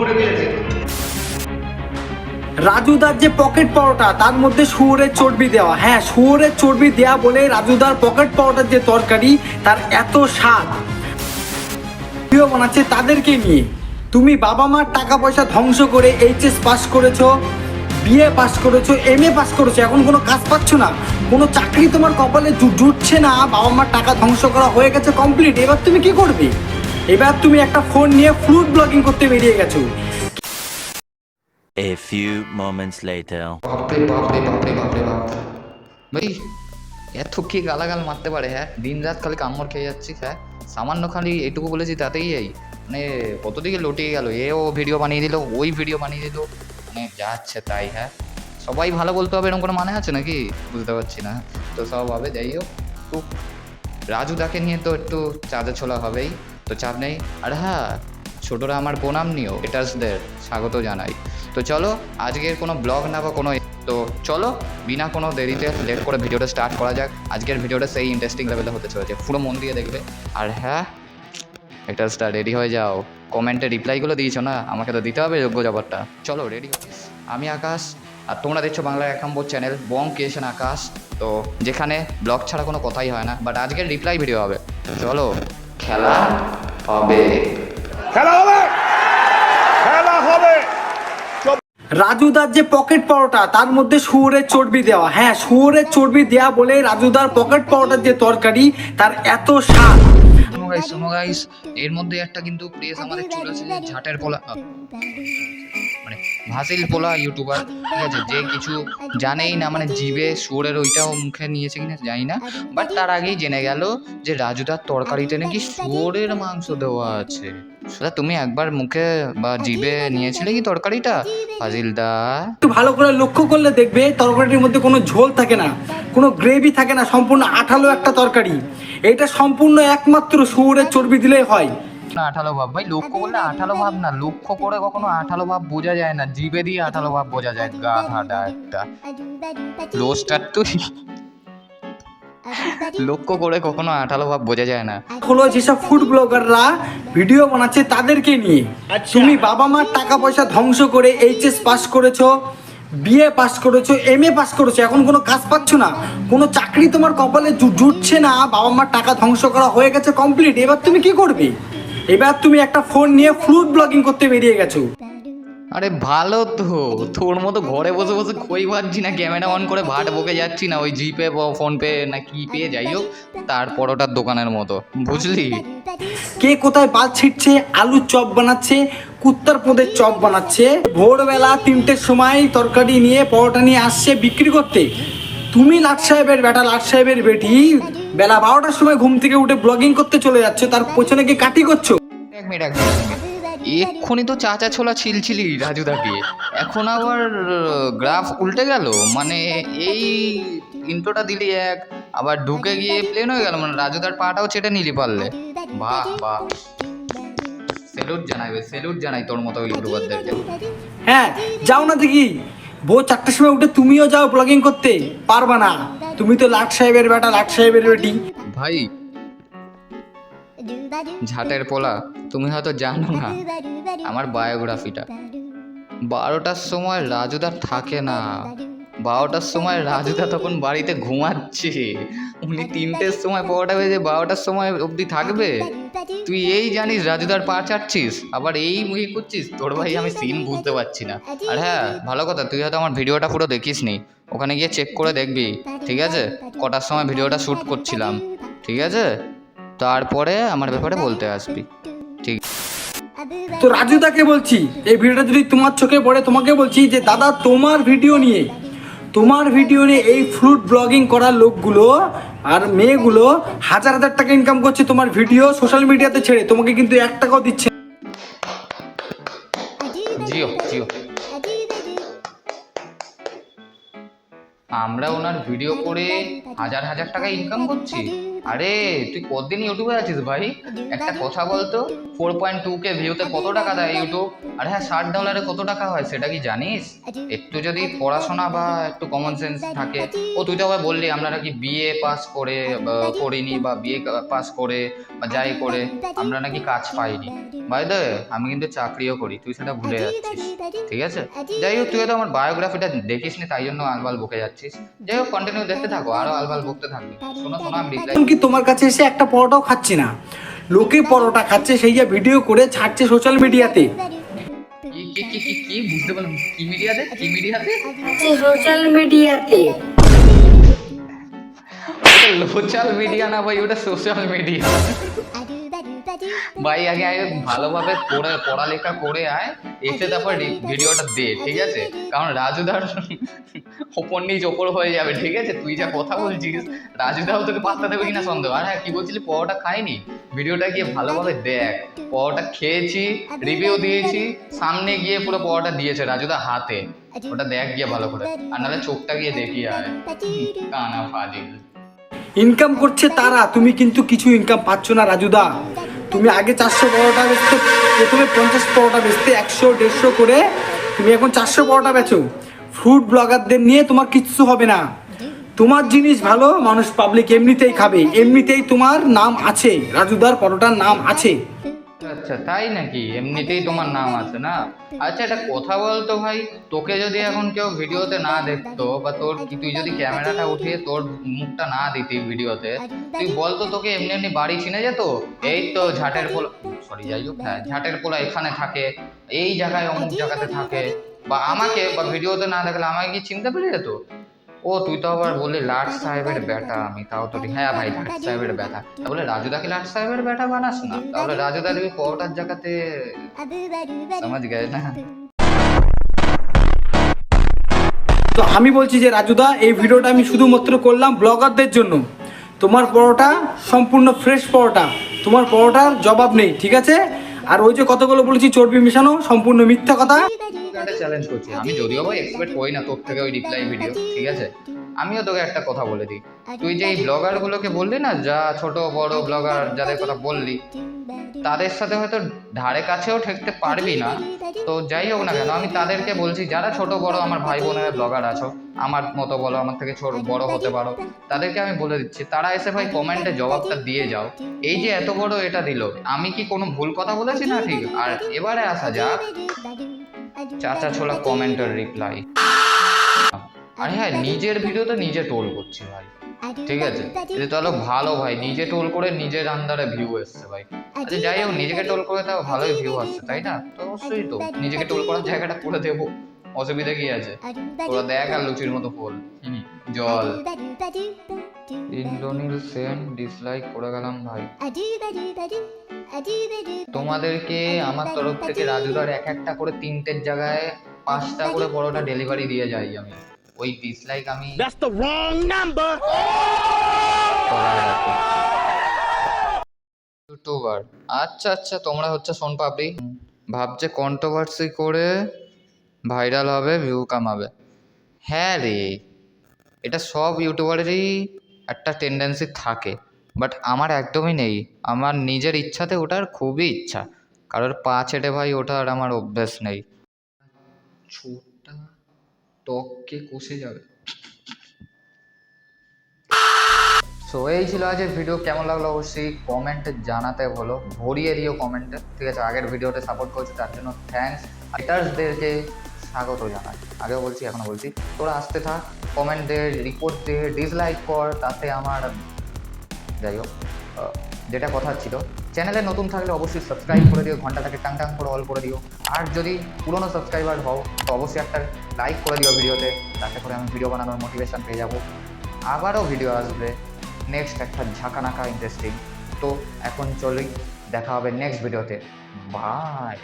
করে দিয়েছে। রাজুদার যে পকেট পাওয়াটা তার মধ্যে শুয়োরের চর্বি দেওয়া। হ্যাঁ শুয়োরের চর্বি দেওয়া বলে রাজুদার পকেট পাওয়াটার যে তরকারি, তার এত স্বাদ। ভিডিও বানাচ্ছে তাদেরকে নিয়ে। তুমি বাবা মার টাকা পয়সা ধ্বংস করে এইচএস পাস করেছ। বিএ পাস করেছ এম এ পাস করেছ এখন কোনো কাজ পাচ্ছ না। কোনো চাকরি তোমার কপালে জুটছে না বাবা মার টাকা ধ্বংস করা হয়ে গেছে কমপ্লিট এবার তুমি কি করবে? এবার তুমি একটা ফোন নিয়ে ফ্রুট ব্লগিং করতে বেরিয়ে গেছো। A few moments later. বাপরে বাপরে বাপরে বাপরে বাপ ভাই এত কে গালাগাল মারতে পারে হ্যাঁ? দিন রাত খালি কামড় খেয়ে যাচ্ছি হ্যাঁ? সামান্য খালি এইটুকু বলেছি তাতেই এই। মানে কত দিকে লটিয়ে গেল? এও ভিডিও বানিয়ে দিল ওই ভিডিও বানিয়ে দিল। মানে যাচ্ছে তাই হ্যাঁ। সবাই ভালো বলতে হবে এরকম কোনো মানে আছে নাকি? বুঝতে পারছি না। তো সব হবে, যাই হোক। একটু রাজুদাকে নিয়ে তো একটু চাঁদা ছোলা হবেই, তো চাপ নেই। আর হ্যাঁ ছোটরা আমার প্রণাম নিও এটাসদের স্বাগত জানাই। তো চলো, আজকের কোনো ব্লগ না বা কোনো তো চলো, বিনা কোনো দেরিতে লেট করে ভিডিওটা স্টার্ট করা যাক। আজকের ভিডিওটা সেই ইন্টারেস্টিং লেভেলে হতে চলেছে, পুরো মন দিয়ে দেখবে। আর হ্যাঁ এটাসটা রেডি হয়ে যাও। কমেন্টে রিপ্লাইগুলো দিয়েছ না? আমাকে তো দিতে হবে যোগ্য জবাবটা। চলো রেডি আমি আকাশ আর তোমরা দেখছ বাংলা এক নম্বর চ্যানেল বং ক্রিয়েশন আকাশ। তো যেখানে ব্লগ ছাড়া কোনো কথাই হয় না বাট আজকের রিপ্লাই ভিডিও হবে। চলো খেলা হবে। খেলা হবে! খেলা হবে! রাজুদার যে পকেট পাওয়াটা তার মধ্যে শুয়োরের চর্বি দেওয়া। হ্যাঁ শুয়োরের চর্বি দেওয়া বলে রাজুদার পকেট পাওয়াটার যে তরকারি তার এত স্বাদ। গাইস গাইস এর মধ্যে একটা কিন্তু প্লেস আমাদের চলে আসে ঝাটের আহ, মানে ভাসিল পোলা ইউটিউবার, ঠিক আছে? যে কিছু জানেই না মানে জিবে সুরের ওইটাও মুখে নিয়েছে কিনা, জানি না। বাট তার আগেই জেনে গেল যে রাজুদার তরকারিতে নাকি শুয়োরের মাংস দেওয়া আছে। সেটা তুমি একবার মুখে বা জিবে নিয়েছিলে কি তরকারিটা? ফাজিলদা একটু ভালো করে লক্ষ্য করলে দেখবে তরকারিটির মধ্যে কোনো ঝোল থাকে না, কোনো গ্রেভি থাকে না, সম্পূর্ণ আঠালো একটা তরকারি। এটা সম্পূর্ণ একমাত্র শুয়োরের চর্বি দিলেই হয়। আঠালো ভাব। ভাই লক্ষ্য করলে আঠালো ভাব না লক্ষ্য করে কখনো আঠালো ভাব বোঝা যায় না জিবে দিয়ে আঠালো ভাব বোঝা যায় গাধাটা একটা। রোস্টার তুই লক্ষ্য করে কখনো আঠালো ভাব বোঝা যায় না। হলো যেসব ফুড ব্লগাররা ভিডিও বানাচ্ছে তাদেরকে নিয়ে তুমি বাবা মার টাকা পয়সা ধ্বংস করে এইচএস পাস করেছ বিএ পাস করেছ এম এ পাস করেছ এখন কোনো কাজ পাচ্ছ না কোনো চাকরি তোমার কপালে জুটছে না বাবা মার টাকা ধ্বংস করা হয়ে গেছে কমপ্লিট এবার তুমি কি করবে? এবার তুমি একটা ফোন নিয়ে ফ্রুট ব্লগিং করতে বেরিয়ে গেছো। আরে ভালো তো তোর মতো ঘরে বসে বসে খই পাচ্ছি না ক্যামেরা অন করে ভাট বকে যাচ্ছি না ওই জিপে ফোন পে না কি পে যাই হোক তারপর ওটার দোকানের মতো বুঝলি? কে কোথায় বাল ছিটছে আলুর চপ বানাচ্ছে কুত্তার পোদের চপ বানাচ্ছে ভোরবেলা তিনটের সময় তরকারি নিয়ে পরোটা নিয়ে আসছে বিক্রি করতে। তুমি লাট সাহেবের বেটা লাট সাহেবের বেটি বেলা বারোটার সময় ঘুম থেকে উঠে ব্লগিং করতে চলে যাচ্ছে তার পেছনে কি কাটি করছ। এক মিনিট এক মিনিট, এক্ষুনি তো চাচা ছোলা ছিলছিলি রাজুদাকে। এখন আবার গ্রাফ উল্টে গেল? মানে এই ইন্ট্রোটা দিলি এক আবার ঢুকে গিয়ে প্লেন হয়ে গেল? মানে রাজুদার পাটাও চেটে নিলি পারলে। বাহ বাহ। সেলুট জানাই সেলুট জানাই তোর মতো ইউটিউবারদেরকে হ্যাঁ যাও না দেখি। বউ চারটের সময় উঠে তুমিও যাও ব্লগিং করতে। পারবা না। তুমি তো লাট সাহেবের বেটা লাট সাহেবের বেটি। ভাই ঝাটের পোলা। তুমি হয়তো জানো না, আমার বায়োগ্রাফিটা বারোটার সময় রাজুদা থাকে না। বারোটার সময় রাজুদা তখন বাড়িতে ঘুমাচ্ছে। উনি তিনটের সময় পরোটা বেজে বারোটার সময় অবধি থাকবে। তুই এই জানিস রাজুদার পা চাটছিস, আবার এই মুহি করছিস? তোর ভাই আমি সিন বুঝতে পারছি না। আর হ্যাঁ ভালো কথা, তুই হয়তো আমার ভিডিওটা পুরো দেখিস নি ওখানে গিয়ে চেক করে দেখবি, ঠিক আছে? কটার সময় ভিডিওটা শ্যুট করছিলাম, ঠিক আছে? তারপরে আমার ব্যাপারে বলতে আসবি। ঠিক। তো রাজুদাকে বলছি এই ভিডিওটা যদি তোমার চোখে পড়ে তোমাকে বলছি যে দাদা তোমার ভিডিও নিয়ে তোমার ভিডিও নিয়ে এই ফ্রুট ব্লগিং করা লোকগুলো আর মেয়েগুলো হাজার হাজার টাকা ইনকাম করছে তোমার ভিডিও সোশ্যাল মিডিয়াতে ছেড়ে। তোমাকে কিন্তু এক টাকাও দিচ্ছে জিও জিও। আমরা ওনার ভিডিও করে হাজার হাজার টাকা ইনকাম করছি? আরে তুই কতদিন ইউটিউবে আছিস ভাই? একটা কথা বলতো ফোর পয়েন্ট টু কে ভিউতে কত টাকা দেয় ইউটিউব আরে হ্যাঁ ষাট ডলারে কত টাকা হয় সেটা কি জানিস? একটু যদি পড়াশোনা বা একটু কমন সেন্স থাকে। ও তুই তো আবার বললি আমরা নাকি বিএ পাস করে করিনি বা বিএ পাস করে বা যাই করে আমরা নাকি কাজ পাইনি। ভাই দে আমি কিন্তু চাকরিও করি তুই সেটা ভুলে যাচ্ছিস। ঠিক আছে? যাই হোক তুই তো আমার বায়োগ্রাফিটা দেখিস নি তাই জন্য আলবাল বকে যাচ্ছিস। যাই হোক কন্টিনিউ দেখতে থাকো আরও আলবাল বকতে থাকবি। শোনো শোনো আমি reply এমনকি তোমার কাছে এসে একটা পরোটাও খাচ্ছে না? লোকে পরোটা খাচ্ছে সেই যে ভিডিও করে ছাড়ছে সোশ্যাল মিডিয়াতে কি কি কি কি কি? বুঝতে পারলাম কি মিডিয়াতে কি মিডিয়াতে সোশ্যাল মিডিয়াতে সোশ্যাল মিডিয়া না ভাই ওটা সোশ্যাল মিডিয়া ভাই আগে আগে ভালোভাবে পড়ে পড়ালেখা করে আয় এসে তারপর ভিডিওটা দে ঠিক আছে? কারণ রাজুদার ওপর নিচ ওপর হয়ে যাবে ঠিক আছে? তুই যা কথা বলছিস রাজুদাও তোকে পাত্তা দেবে কিনা সন্দেহ। আর হ্যাঁ কি বলছিলি পরোটা খাইনি? ভিডিওটা গিয়ে ভালোভাবে দেখ। পরোটা খেয়েছি রিভিউ দিয়েছি সামনে গিয়ে পুরো পরোটা দিয়েছে রাজুদা হাতে। ওটা দেখ গিয়ে ভালো করে। আর নাহলে চোখটা গিয়ে দেখি আর। কানা ফাজিল। ইনকাম করছে তারা তুমি কিন্তু কিছু ইনকাম পাচ্ছ না রাজুদা। তুমি আগে চারশো পরোটা বেচতে প্রথমে পঞ্চাশ পরোটা বেচতে একশো দেড়শো করে তুমি এখন চারশো পরোটা বেচো। ফুড ব্লগারদের নিয়ে তোমার কিচ্ছু হবে না। তোমার জিনিস ভালো, মানুষ পাবলিক এমনিতেই খাবে। এমনিতেই তোমার নাম আছে। রাজুদার পরোটার নাম আছে। আচ্ছা তাই নাকি? এমনিতেই তোমার নাম আছে না? আচ্ছা একটা কথা বলতো ভাই, তোকে যদি এখন কেউ ভিডিওতে না দেখতো বা তোর তুই যদি ক্যামেরাটা উঠিয়ে তোর মুখটা না দিতি ভিডিওতে, তুই বলতো তোকে এমনি এমনি বাড়ি চিনে যেত? এই তো ঝাটের পোলা সরি, যাই হোক হ্যাঁ ঝাটের পোলা এখানে থাকে, এই জায়গায় অমুক জায়গাতে থাকে। বা আমাকে বা ভিডিওতে না দেখলে আমাকে কি চিনতে পেরে যেত? ও তুই তো আবার বললি লাট সাহেবের বেটা আমি তাও তো ঠিক- হ্যাঁ ভাই লাট সাহেবের বেটা তাহলে রাজুদাকে লাট সাহেবের বেটা বানাস না? তাহলে রাজুদা দিবি পরোটার জায়গাতে সমাজ গেছে না। তো আমি বলছি যে রাজুদা এই ভিডিওটা আমি শুধুমাত্র করলাম ব্লগারদের জন্য। তোমার পরোটা সম্পূর্ণ ফ্রেশ পরোটা। তোমার পরোটার জবাব নেই ঠিক আছে? আর ওই যে কতগুলো বলেছি চর্বি মেশানো সম্পূর্ণ মিথ্যা কথা। একটা চ্যালেঞ্জ করছি। আমি যদিও ভাই এক্সপেক্ট করি না তোর থেকে ওই রিপ্লাই ভিডিও ঠিক আছে? আমিও তোকে একটা কথা বলে দিই। তুই যে এই ব্লগার গুলোকে বললি না, যা ছোট, বড় ব্লগার যাদের কথা বললি, তাদের সাথে হয়তো ধারে কাছেও ঠেকতে পারবি না। তো যাই হোক না কেন, আমি তাদেরকে বলছি, যারা ছোট, বড় আমার ভাই বোনেরা ব্লগার আছো, আমার মতো বলো, আমার থেকে ছোট, বড় হতে পারো, তাদেরকে আমি বলে দিচ্ছি, তারা এসে ভাই কমেন্টে জবাবটা দিয়ে যাও। এই যে এত বড় এটা দিল, আমি কি কোনো ভুল কথা বলেছি? না, ঠিক। আর এবারে আসা যাক। চাচা ছোলা কমেন্টের রিপ্লাই আরে হ্যাঁ নিজের ভিডিও তো নিজে টোল করছি ভাই। ঠিক আছে? এটা তাহলে ভালো ভাই নিজে টোল করে নিজের আন্দারে ভিউ এসছে ভাই। আচ্ছা যাই হোক নিজেকে টোল করে তাও ভালোই ভিউ আসছে তাই না? তো অবশ্যই তো নিজেকে টোল করার জায়গাটা করে দেবো। অসুবিধা কি আছে? ওরা দেখ আর লুচির মতো ফুল জল। ইন্দ্রনীল সেন ডিসলাইক করে গেলাম ভাই। তোমাদেরকে আমার তরফ থেকে রাজুদার এক একটা করে তিনটের জায়গায় পাঁচটা করে পরোটা ডেলিভারি দিয়ে যাই আমি। ওই ডিসলাইক আমি ইউটিউবার আচ্ছা আচ্ছা তোমরা হচ্ছে সোন পাপড়ি ভাবছে কন্ট্রোভার্সি করে ভাইরাল হবে ভিউ কামাবে। হ্যাঁ রে, এটা সব ইউটিউবারেরই একটা টেন্ডেন্সি থাকে। বাট আমার একদমই নেই। আমার নিজের ইচ্ছাতে ওঠার খুবই ইচ্ছা। কারোর পা চেটে ভাই ওঠার আমার অভ্যেস নেই। ছোটটা ত্বককে কষে যাবে। সো এই ছিল আজকের ভিডিও কেমন লাগল অবশ্যই কমেন্টে জানাতে বলো। ভরিয়ে দিও কমেন্টে ঠিক আছে, আগের ভিডিওতে সাপোর্ট করছ, তার জন্য থ্যাঙ্কস হাইটার্সদেরকে স্বাগত জানাই। আগেও বলছি এখনও বলছি। তোরা আসতে থাক কমেন্ট দে রিপোর্ট দে ডিসলাইক কর, তাতে আমার যাই হোক যেটা কথা ছিল। চ্যানেলে নতুন থাকলে অবশ্যই সাবস্ক্রাইব করে দিও, ঘন্টাটাকে টাং টাং করে অল করে দিও। আর যদি পুরনো সাবস্ক্রাইবার হও, তো অবশ্যই একটা লাইক করে দিও ভিডিওতে, তাতে করে আমি ভিডিও বানানোর মোটিভেশন পেয়ে যাব। আবারও ভিডিও আসবে নেক্সট একটা ঝাঁকানাকা ইন্টারেস্টিং তো এখন চলেই দেখা হবে নেক্সট ভিডিওতে বাই